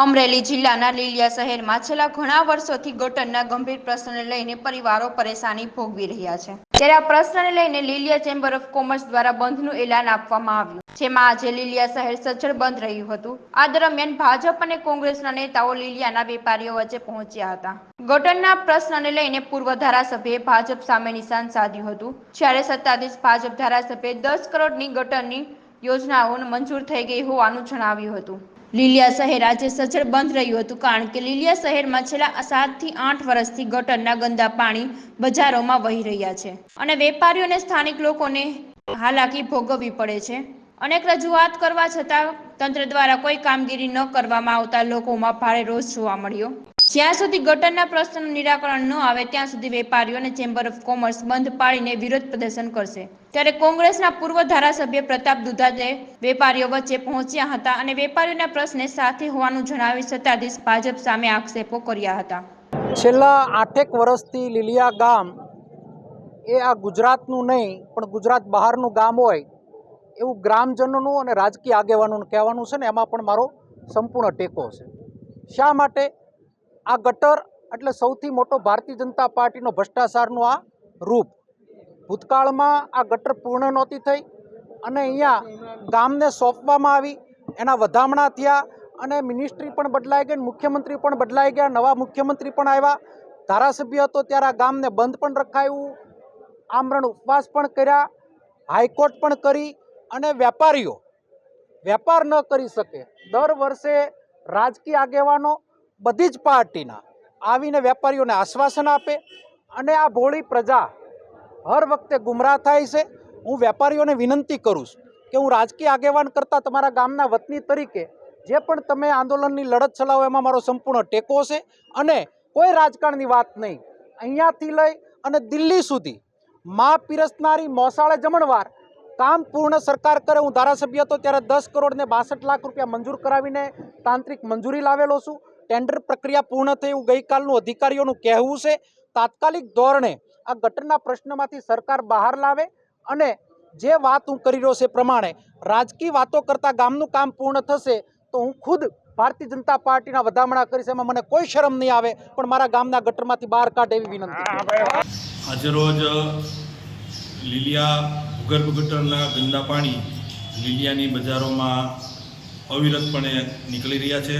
અમરેલી જિલ્લાના લીલિયા શહેરમાં છેલ્લા ઘણા વર્ષોથી ગટરના ગંભીર પ્રશ્નને લઈને પરિવારો પરેશાની ભોગવી રહ્યા છે. ત્યારે આ પ્રશ્નને લઈને લીલિયા ચેમ્બર ઓફ કોમર્સ દ્વારા બંધનું એલાન આપવામાં આવ્યું. જેમાં આજે લીલિયા શહેર સજ્જડ બંધ રહ્યું હતું. આ દરમિયાન ભાજપ અને કોંગ્રેસના નેતાઓ લીલિયાના વેપારીઓ વચ્ચે પહોંચ્યા હતા. ગટરના પ્રશ્નને લઈને પૂર્વ ધારાસભ્યે ભાજપ સામે નિશાન સાધ્યું હતું. જ્યારે સત્તાધીશ ભાજપ ધારાસભ્યે દસ કરોડની ગટરની યોજનાઓ મંજૂર થઈ ગઈ હોવાનું જણાવ્યું હતું. લીલિયા શહેર આજે સજ્જડ બંધ રહ્યું હતું કારણ કે લીલિયા શહેરમાં છેલ્લા સાતથી આઠ વર્ષથી ગટરના ગંદા પાણી બજારોમાં વહી રહ્યા છે અને વેપારીઓ અને સ્થાનિક લોકોને હાલાકી ભોગવવી પડે છે. અનેક રજૂઆત કરવા છતાં તંત્ર દ્વારા કોઈ કામગીરી ન કરવામાં આવતા લોકોમાં ભારે રોષ જોવા મળ્યો. જ્યાં સુધી ગટરના પ્રશ્નનું નિરાકરણ ન આવે, ત્યાં સુધી વેપારીઓ અને ચેમ્બર ઓફ કોમર્સ બંધ પાડીને વિરોધ પ્રદર્શન કરશે. ત્યારે કોંગ્રેસના પૂર્વ ધારાસભ્ય પ્રતાપ દુધાતે વેપારીઓ વચ્ચે પહોંચ્યા હતા અને વેપારીઓના પ્રશ્ને સાથે હોવાનું જણાવી સત્તાધીશ ભાજપ સામે આક્ષેપો કર્યા હતા. છેલ્લા આઠેક વર્ષથી લીલિયા ગામ એ આ ગુજરાતનું નહીં, પણ ગુજરાત બહારનું ગામ હોય એવું ગ્રામજનોનું અને રાજકીય આગેવાનોનું કહેવાનું છે ને, એમાં પણ મારો સંપૂર્ણ ટેકો છે. શા માટે? આ ગટર એટલે સૌથી મોટો ભારતીય જનતા પાર્ટીનો ભ્રષ્ટાચારનું આ રૂપ. ભૂતકાળમાં આ ગટર પૂર્ણ નહોતી થઈ અને અહીંયા ગામને સોંપવામાં આવી. એના વધામણા થયા અને મિનિસ્ટ્રી પણ બદલાઈ ગઈ, મુખ્યમંત્રી પણ બદલાઈ ગયા, નવા મુખ્યમંત્રી પણ આવ્યા. ધારાસભ્ય હતો ત્યારે આ ગામને બંધ પણ રખાયું, આમરણ ઉપવાસ પણ કર્યા, હાઈકોર્ટ પણ કરી અને વેપારીઓ, વેપાર ન કરી શકે. દર વર્ષે રાજકીય આગેવાનો બધી જ પાર્ટીના આવીને વેપારીઓને આશ્વાસન આપે અને આ ભોળી પ્રજા હર વખતે ગુમરાહ થાય છે. હું વેપારીઓને વિનંતી કરું છું કે હું રાજકીય આગેવાન કરતાં તમારા ગામના વતની તરીકે જે પણ તમે આંદોલનની લડત ચલાવો એમાં મારો સંપૂર્ણ ટેકો છે અને કોઈ રાજકારણની વાત નહીં. અહીંયાથી લઈ અને દિલ્હી સુધી મા પીરસનારી મોસાળે જમણવાર કામ પૂર્ણ સરકાર કરે હું ધારાસભ્ય હતો ત્યારે દસ કરોડ ને બાસઠ લાખ રૂપિયા મંજૂર કરાવીને તાંત્રિક મંજૂરી લાવેલો છું. ટેન્ડર પ્રક્રિયા પૂર્ણ થઈ એવું ગઈકાલનું અધિકારીઓનું કહેવું છે. તાત્કાલિક ધોરણે આ ગટરના પ્રશ્નમાંથી સરકાર બહાર લાવે અને જે વાત હું કરી રહ્યો છે પ્રમાણે રાજકીય વાતો કરતાં ગામનું કામ પૂર્ણ થશે તો હું ખુદ ભારતીય જનતા પાર્ટીના વધામણા કરીશ, એમાં મને કોઈ શરમ નહીં આવે, પણ મારા ગામના ગટરમાંથી બહાર કાઢે એવી વિનંતી આજરોજ લીલિયા ભૂગર્ભ ગટરના ગંદા પાણી લીલિયાની બજારોમાં અવિરતપણે નીકળી રહ્યા છે.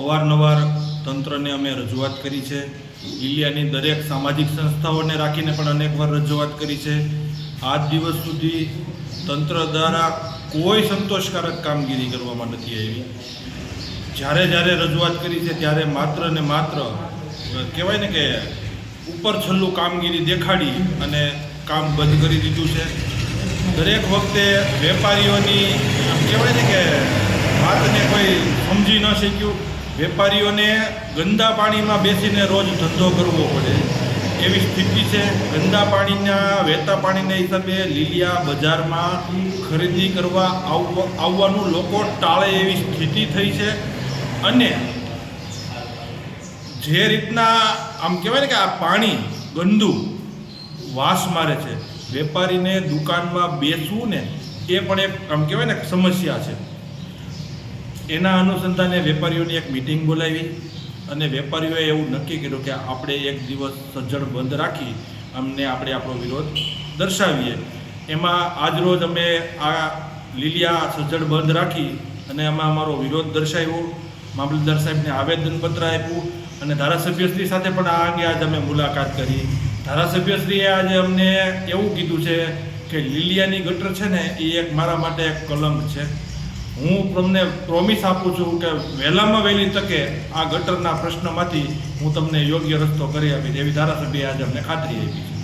અવારનવાર તંત્રને અમે રજૂઆત કરી છે લીલિયાની દરેક સામાજિક સંસ્થાઓને રાખીને પણ અનેકવાર રજૂઆત કરી છે. આજ દિવસ સુધી તંત્ર દ્વારા કોઈ સંતોષકારક કામગીરી કરવામાં નથી આવી. જ્યારે જ્યારે રજૂઆત કરી છે ત્યારે માત્ર ને માત્ર કહેવાય ને કે ઉપર છેલ્લું કામગીરી દેખાડી અને કામ બંધ કરી દીધું છે. દરેક વખતે વેપારીઓની કહેવાય ને કે વાતને કોઈ સમજી ન શક્યું. વેપારીઓને ગંદા પાણીમાં બેસીને રોજ ધંધો કરવો પડે. એવી સ્થિતિ છે. ગંદા પાણીના, વહેતા પાણીના હિસાબે લીલિયા બજારમાં ખરીદી કરવા આવવાનું લોકો ટાળે એવી સ્થિતિ થઈ છે. અને જે રીતના આમ કહેવાય ને કે આ પાણી, ગંદુ વાસ મારે છે. વેપારીને દુકાનમાં બેસવું ને એ પણ એક આમ કહેવાય ને સમસ્યા છે. એના અનુસંધાને વેપારીઓની એક મિટિંગ બોલાવી અને વેપારીઓએ એવું નક્કી કર્યું કે આપણે એક દિવસ સજ્જડ બંધ રાખી અમને આપણે આપણો વિરોધ દર્શાવીએ. એમાં આજરોજ અમે આ લીલિયા સજ્જડ બંધ રાખી અને એમાં અમારો વિરોધ દર્શાવ્યો. મામલતદાર સાહેબને આવેદનપત્ર આપ્યું અને ધારાસભ્યશ્રી સાથે પણ આ અંગે આજે અમે મુલાકાત કરી. ધારાસભ્યશ્રીએ આજે અમને એવું કીધું છે કે લીલિયાની ગટર છે ને એ એક મારા માટે એક કલંક છે. હું તમને પ્રોમિસ આપું છું કે વહેલામાં વહેલી તકે આ ગટરના પ્રશ્નમાંથી હું તમને યોગ્ય રસ્તો કરી આપીશ. એવી ધારાસભ્યએ આજે અમને ખાતરી આપી છે.